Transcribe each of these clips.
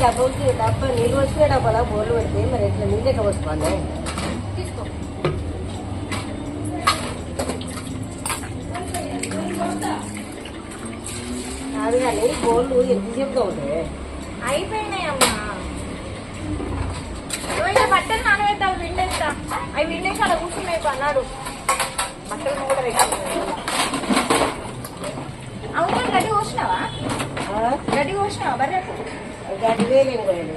డబ్బుకి డబ్బా నీళ్ళు వచ్చిన డబ్బాలా బోర్లు పెడితే మరి ఎట్లా నీళ్ళు ఎట్లా తీసుకో కాదు కానీ బోర్లు ఎంతసేపుగా ఉంటాయి అయిపోయినాయి అమ్మా ఇలా బట్టలు నానబెట్టావు విండేస్తా అవి విండేసి అలా కూర్చున్నాయి అన్నాడు బట్టలు కూడా అవును? గడ్డి కోసినావా? గడ్డి కోసినావా? బర్రెకు? గడ్డి వేలేని పోయాడు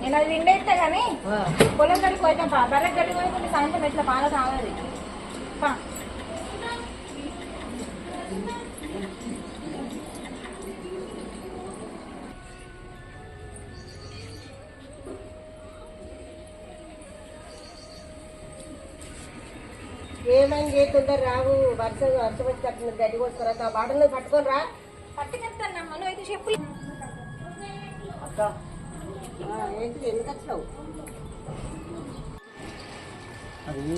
నేను అది విండేస్తా కానీ పొలం గడికి పోయినా పా బర్రె గడ్డి పోయి సాయంత్రం ఎట్లా బాగా తాగదు. పా. ఏమైంది చేయకుండా రావు వర్షం వర్షం వచ్చి కట్టిన గడ్డి కోసుకురా ఆ బాటలు పట్టుకొని రా. పట్టుకెళ్తానమ్మా నువ్వు అయితే చెప్పు. అక్క. ఏంటి ఎందుకు వచ్చినావు? అది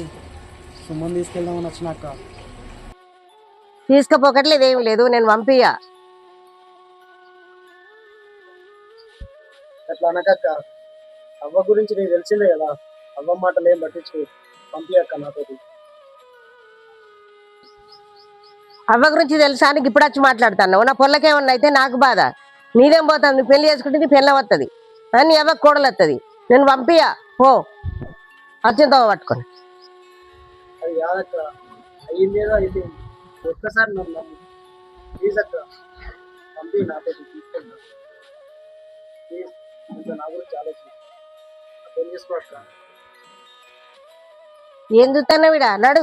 సుమన్ తీసుకెళ్దామని వచ్చినాక తీసుకుపోకట్లేదు ఏమి లేదు నేను పంపియ్యా. అట్లా అనకక్క అవ్వ గురించి నీకు తెలిసిందే కదా అవ్వ మాటలు ఏం పట్టించు పంపియక్క నాతోటి. అవ్వ గురించి తెలుసా నీకు ఇప్పుడు వచ్చి మాట్లాడుతాను నా పొల్లకేమన్నా అయితే నాకు బాధ. నీదేం పోతుంది? నువ్వు పెళ్ళి చేసుకుంటే నీ పిల్ల వస్తుంది నీ అవ్వ కోడలు వస్తుంది నేను పంపియా పో. అత్యంత పట్టుకొని. ఒక్కసారి నన్ను నమ్ము. ప్లీజ్ అక్క. పంపి నాతోటి తీసుకెళ్తా ప్లీజ్. ఇంకా నా గురించి ఆలోచించు. అర్థం చేసుకో అక్క. ఏం చూస్తాను వీడా? నడు.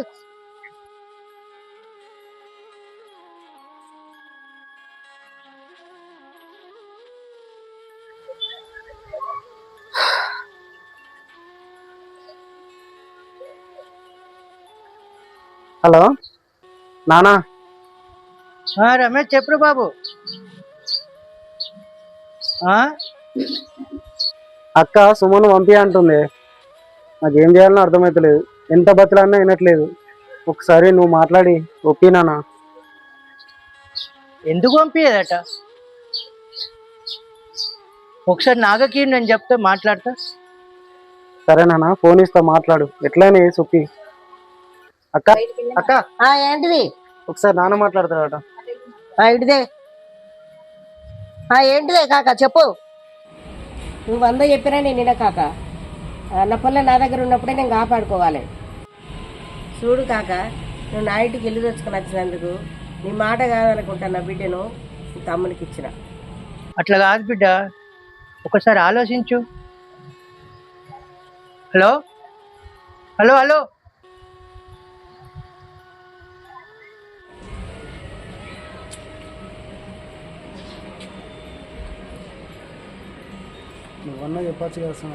హలో నానా రమేష్ చెప్పు బాబు? అక్క సుమన్ పంపి అంటుంది. నాకేం చేయాలనో అర్థమవుతలేదు ఎంత బతులన్నా వినట్లేదు. ఒకసారి నువ్వు మాట్లాడి ఒప్పినానా ఎందుకు పంపించదట ఒకసారి నాగకి నేను చెప్తే మాట్లాడతా. సరేనా ఫోన్ ఇస్తా మాట్లాడు. ఎట్లయినా సుప్పి అక్క అక్క. ఏంటిది? ఒకసారి నాన్న మాట్లాడతాడట. ఆ, ఇటుదే ఏంటిదే కాక చెప్పు. నువ్వు వంద చెప్పినా నేను నిన్న కాక. అన్న పొల్ల నా దగ్గర ఉన్నప్పుడే నేను కాపాడుకోవాలి. చూడు కాక నువ్వు నా ఇంటికి ఇల్లు తెచ్చుకొని వచ్చినందుకు నీ మాట కాదనుకుంటా నా బిడ్డను తమ్మునికి ఇచ్చిన. అట్లా కాదు బిడ్డ. ఒకసారి ఆలోచించు. హలో? Hello hello? నువ్వన్నా చెప్పచ్చు కదా సుమ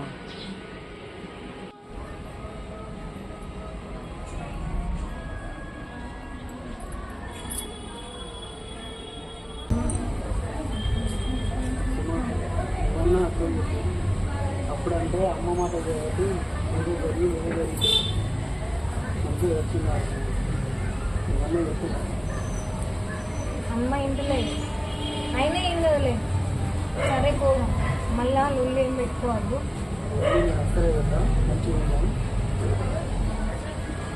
అప్పుడంటే అమ్మ మాట కాబట్టి ఏదో జరిగి ఏదో జరిగి మంచి వచ్చింది ఇవన్నీ చెప్తున్నారు అమ్మ ఇంటలే. అయినా ఏం కదలే. సరే పోదాం. మళ్ళా నువ్వు ఏం పెట్టుకోవద్దు వస్తలే కదా మంచిగా ఉందా?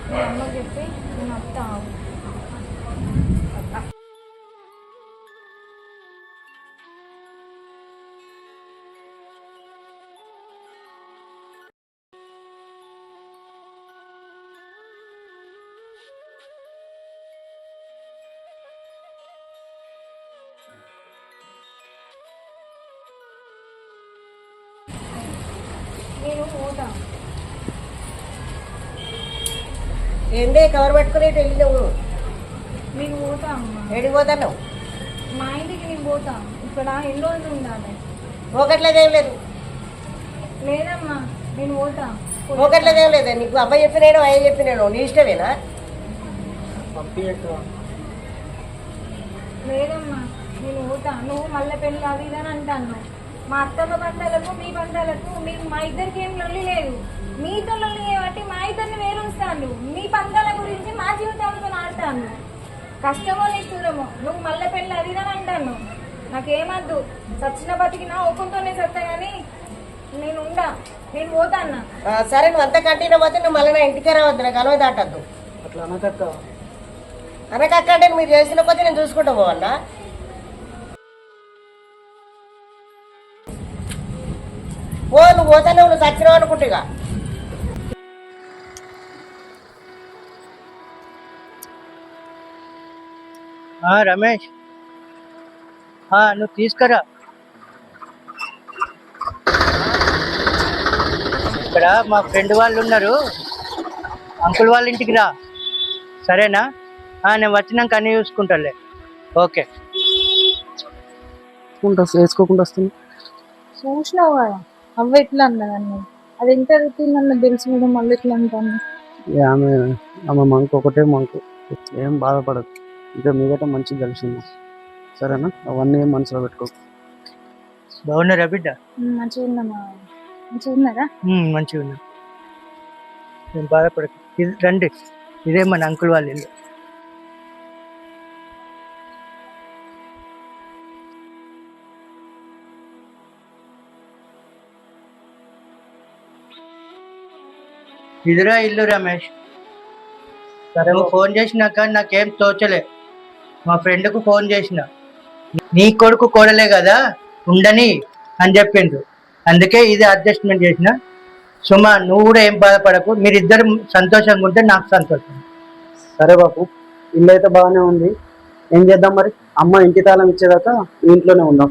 మీ అమ్మకి చెప్పి నేను వస్తా ఏందే కవర్ పట్టుకుని వెళ్ళినావు నేను పోతా అమ్మ. ఏడికి పోతాను? మా ఇంటికి నేను పోతా. ఇక్కడ ఎన్ని రోజులు ఉండాలి. పోకట్లేదు ఏం లేదు. లేదమ్మా నేను పోతా. పోకట్లేదు ఏం లేదు? నీకు అబ్బాయి చెప్పినాడు అయ్య చెప్పినాడు నీ ఇష్టమేనా? లేదమ్మా నేను పోతా. నువ్వు మళ్ళీ పెళ్ళి అది ఇది అని అంటాను. మా అత్తమ్మ పంటలకు మీ పంటలకు మీ మా ఇద్దరికి ఏం లొల్లి లేదు. మీతో లొల్లి కాబట్టి మా ఇద్దరిని వేరుస్తాను మీ పంటల గురించి మా జీవితాలతో ఆడతాను కష్టమో నిష్ఠూరమో నువ్వు మళ్ళీ పెళ్ళి అది ఇదని అంటాను నాకేమద్దు చచ్చిన బతికినా ఒకంతోనే సత్తా కానీ నేను ఉండా నేను పోతా అన్న. ఆ, సరే నువ్వు అంత కంటిన్యూ పోతే నువ్వు మళ్ళీ నా ఇంటికే రావద్దు నాకు అలవ దాటద్దు. అట్లా అనకక్క. అనకక్క అంటే మీరు చేసిన కొద్దీ నేను చూసుకుంటూ పోవన్నా. నువ్వు పోతానే నువ్వు చచ్చినావు అనుకుంటుగా ఆ, రమేష్. నువ్వు తీసుకురా. ఇక్కడ మా ఫ్రెండ్ వాళ్ళు ఉన్నారు. అంకుల్ వాళ్ళ ఇంటికి రా. సరేనా? ఆ, నేను వచ్చినాక అన్నీ చూసుకుంటాలే ఓకే. ఉంటా వేసుకోకుండా వస్తుంది చూసినావు కదా. అవ్వ ఎట్లా అన్నదాన్ని అది ఎంత అడుగుతుందన్న తెలుసు కూడా మళ్ళీ ఎట్లా అంటాను? ఆమె ఆమె మంకు ఒకటే మంకు ఏం బాధపడదు ఇంకా మీదట మంచిగా కలిసింది. సరేనా? అవన్నీ ఏం మనసులో పెట్టుకో. బాగున్నారా బిడ్డ? మంచిగా ఉందమ్మా మంచిగా ఉన్నారా? మంచిగా ఉన్నా. నేను బాధపడకు. ఇది రండి. ఇదే మన అంకుల్ వాళ్ళ ఇల్లు. ఇదిరా ఇల్లు రమేష్. నువ్వు ఫోన్ చేసినాక నాకేం తోచలే. మా ఫ్రెండ్కు ఫోన్ చేసిన. నీ కొడుకు కోడలే కదా ఉండని అని చెప్పిండ్రు అందుకే ఇది అడ్జస్ట్మెంట్ చేసిన. సుమా నువ్వు కూడా ఏం బాధపడకు. మీరిద్దరు సంతోషంగా ఉంటే నాకు సంతోషం. సరే బాపు ఇల్లు అయితే బాగానే ఉంది. ఏం చేద్దాం మరి? అమ్మ ఇంటి తాళం ఇచ్చేదాకా ఇంట్లోనే ఉందాం.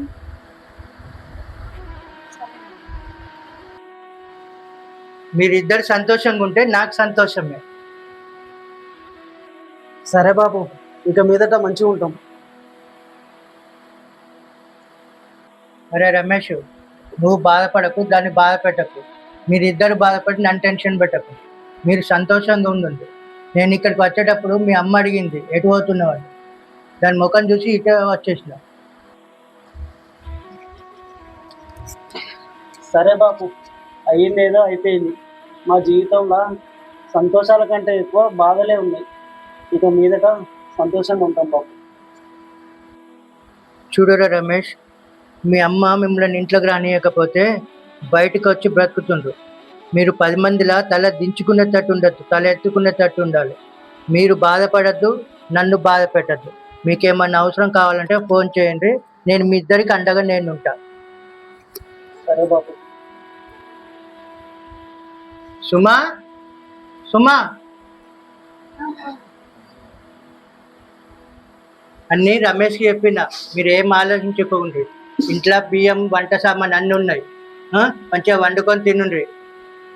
మీరిద్దరు సంతోషంగా ఉంటే నాకు సంతోషమే. సరే బాపు ఇక మీదట మంచిగా ఉంటాం అరే రమేష్ నువ్వు బాధపడకు దాన్ని బాధ పెట్టకు మీరిద్దరు బాధపడి నన్ను టెన్షన్ పెట్టకు. మీరు సంతోషంగా ఉండండి నేను ఇక్కడికి వచ్చేటప్పుడు మీ అమ్మ అడిగింది ఎటు పోతున్నావు అని దాని ముఖం చూసి ఇటే వచ్చేసిన. సరే బాపు అయ్యింది ఏదో అయిపోయింది. మా జీవితంలో సంతోషాల కంటే ఎక్కువ బాధలే ఉన్నాయి. ఇక మీదట సంతోషంగా ఉంటాం బాపు చూడరా రమేష్ మీ అమ్మ మిమ్మల్ని ఇంట్లోకి రానియకపోతే బయటకు వచ్చి బ్రతుకుతుండ్రు. మీరు పది మందిలా తల దించుకునేటట్టు ఉండద్దు తల ఎత్తుకునేటట్టు ఉండాలి. మీరు బాధపడద్దు నన్ను బాధ పెట్టద్దు మీకేమన్నా అవసరం కావాలంటే ఫోన్ చేయండి నేను మీ ఇద్దరికి అండగా నేను ఉంటా సరే బాపు సుమా? సుమా? అన్నీ రమేష్కి చెప్పిన మీరు ఏం ఆలోచించుకోండి ఇంట్లో బియ్యం వంట సామాన్ అన్నీ ఉన్నాయి. మంచిగా వండుకొని తినుండ్రి.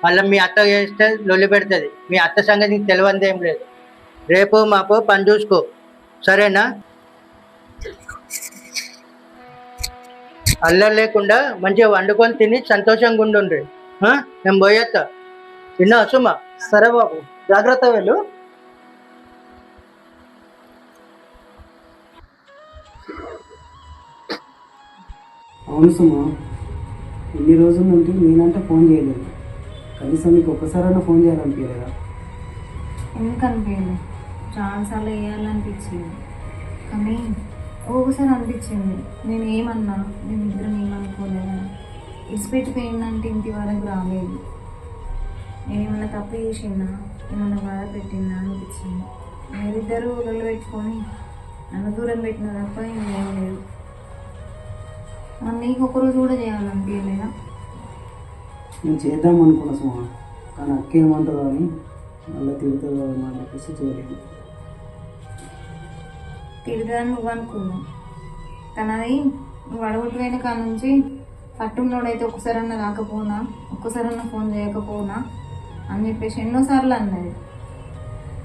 మళ్ళీ మీ అత్త చేస్తే లొల్లి పెడుతుంది. మీ అత్త సంగతి తెలియంది ఏం లేదు. రేపు మాపో పని చూసుకో. సరేనా? అల్లరి లేకుండా మంచిగా వండుకొని తిని సంతోషంగా ఉండుండ్రి. నేను పోయేస్తా తిన్నా సుమా సరే బాపు జాగ్రత్త వెళ్ళు. అవును సుమా. ఇన్ని రోజుల నుండి నేనంటే ఫోన్ చేయలేదు. కనీసం నీకు ఒక్కసారైనా ఫోన్ చేయాలనిపించలేదా? ఎందుకు అనిపించలేదు? చాలాసార్లు వేయాలనిపించింది కానీ ఒకసారి అనిపించింది. నేను ఏమన్నా నేను ఇద్దరం ఏమనుకోలేదు? ఇడిచిపెట్టిపోయిందంటే ఇంటి వరకు రాలేదు. నేను ఏమైనా తప్పు చేసిందా? ఏమైనా బాధ పెట్టిందా అనిపించింది? మీరిద్దరూ ఒళ్ళు పెట్టుకొని నన్ను దూరం పెట్టిన తప్ప ఏం లేదు. మరి నీకు ఒకరోజు కూడా చేయాలనిపించలేదా? నేను చేద్దాం అనుకున్నా సుమా కానీ అక్క ఏమంటుందో అని మళ్ళీ తిడుతుందో అని చెప్పేసి చేయలేదు. తిడదని నువ్వు అనుకున్నావు. కానీ అది నువ్వు అడగట్లేని కాడ నుంచి పట్టున్నోడైతే ఒక్కసారన్నా రాకపోనా? ఒక్కసారన్నా ఫోన్ చేయకపోనా? అని చెప్పేసి ఎన్నోసార్లు అన్నది.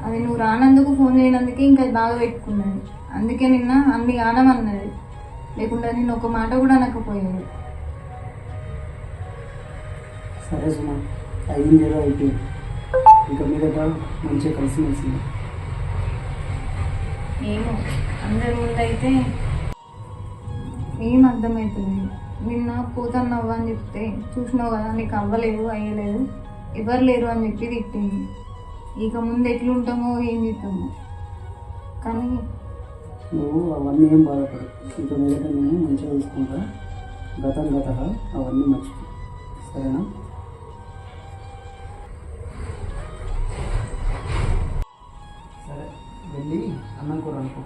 అది నువ్వు రానందుకు ఫోన్ చేయనందుకే ఇంకా అది బాగా పెట్టుకున్నది. అందుకే నిన్న అన్ని ఆనమన్నది లేకుండా నేను ఒక మాట కూడా అనకపోయేది. సరే సుమా అయ్యింది ఏదో అయిపోయింది. ఇంకా మీదట మంచిగా కలిసి మెలిసింది? ఏమో అందరి ముందైతే ఏం అర్థమవుతుంది నిన్న పోతున్నావు అని చెప్తే చూసినావు కదా నీకు అవ్వలేదు అయ్యలేదు. ఎవరు లేరు అని చెప్పి తిట్టింది. ఇక ముందు ఎట్లుంటామో ఏం చేస్తామో. కానీ నువ్వు అవన్నీ ఏం బాధపడు ఇక మీదట నేను మంచిగా చూసుకుంటా. గతం గత అవన్నీ మర్చిపో. సరేనా? సరే వెళ్ళి అన్నం కూర అనుకో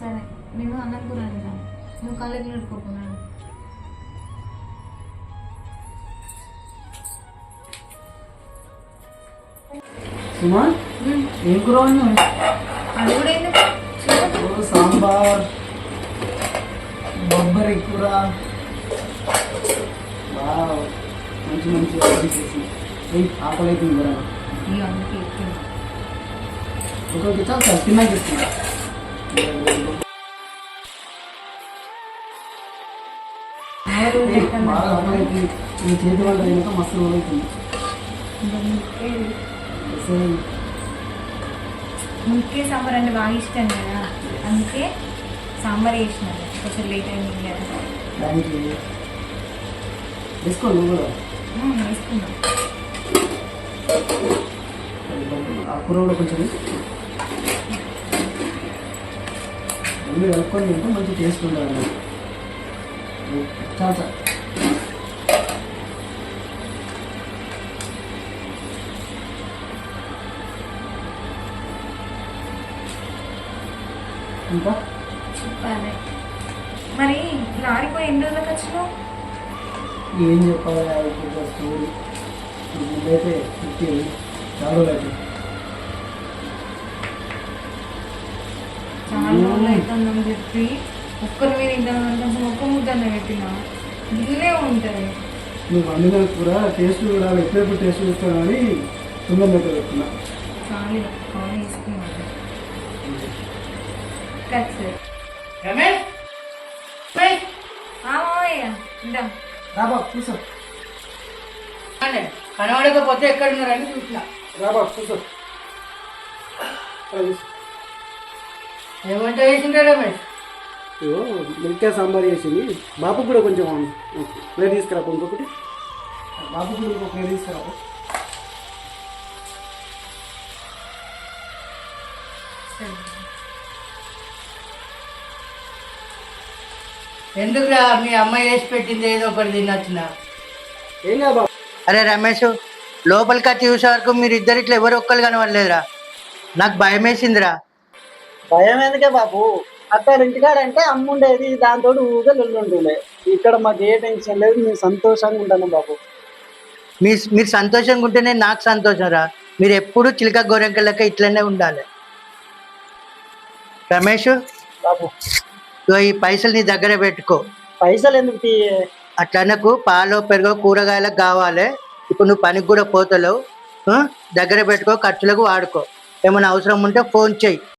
సరే నేను అన్నం కూర తిన్నాను నువ్వు కళ్ళకి నడుకోకున్నాను సుమా? ఏం కూర సాంబార్. బొబ్బరి కూర. మంచి మంచి వంటలు చేసి ఏయ్, ఆకలి అవుతుంది కదా. ఒక్కొక్క చాలు సార్ తిన్నాక ఇస్తున్నా బాగా నీ చేతి వంట మస్తు అవుతుంది సరే, ముక్కే సాంబార్ అంటే బాగా ఇష్టం కదా. అందుకే సాంబార్ వేసినాను కొంచెం లేట్ అయింది దానికి వేసుకో నువ్వు వేసుకున్నా ఆ కూర కూడా కొంచెం అన్నీ కలుపుకొని తింటే మంచి టేస్ట్ ఉండాలి. చాలా. ఇంకా? చెప్పాలి. మరి లారీపోయి ఎన్ని రోజులకు వచ్చినావు? ఏం చెప్పాలి ఇప్పుడు స్టోరీ ముందైతే పుట్టి చాలా రోజులు అయితే చాలా రోజులు అవుతుందని చెప్పి ఒక్కరి మీద ఇంటాను కొంచెం ఒక్క ముద్దన్న పెట్టిన? ఇల్లే ఉంటుంది. నువ్వు వండిన కూర టేస్ట్ కూడా ఎప్పుడెప్పుడు టేస్ట్ చూస్తాను అని దగ్గర పెట్టుకున్నా చాలు కాల్ వేసుకున్నాను రమేష్? రమేష్? మామయ్య ఇందా. రాబా కూర్చో. అనే, కనబడకపోతే ఎక్కడున్నారని చూసిన. రాబా కూర్చో. ఏమంట వేసిండే రమేష్? మిల్కా సాంబార్ చేసింది. బాబు కూడా కొంచెం ప్లేట్ తీసుకురా ఇంకొకటి. బాబు కూడా ఇంకొక ప్లేట్ తీసుకురా ఎందుకురా మీ అమ్మాయి వేసి పెట్టింది ఏదో ఒకటి తినొచ్చిన? అరే రమేష్ లోపలికి వచ్చి చూసే వరకు మీరు ఇద్దరు ఇట్లా ఎవరు ఒక్కరు కనబడలేదురా. నాకు భయం వేసిందిరా. భయం ఎందుకే బాబు? అక్కడ ఇంటికాడంటే అమ్మ ఉండేది దాంతో ఊగా ఉంటుండే. ఇక్కడ మాకు ఏ టెన్షన్ లేదు మేము సంతోషంగా ఉంటాను బాబు. మీ మీరు సంతోషంగా ఉంటేనే నాకు సంతోషం రా మీరు ఎప్పుడు చిలక గోరెంకలక ఇట్లనే ఉండాలి. రమేష్ బాబు. ఈ పైసలు నీ దగ్గర పెట్టుకో. పైసలు ఎందుకు అట్లనకు పాలు పెరుగు కూరగాయలకు కావాలి. ఇప్పుడు నువ్వు పనికి కూడా పోతలేవు? దగ్గర పెట్టుకో ఖర్చులకు వాడుకో. ఏమైనా అవసరం ఉంటే ఫోన్ చెయ్యి.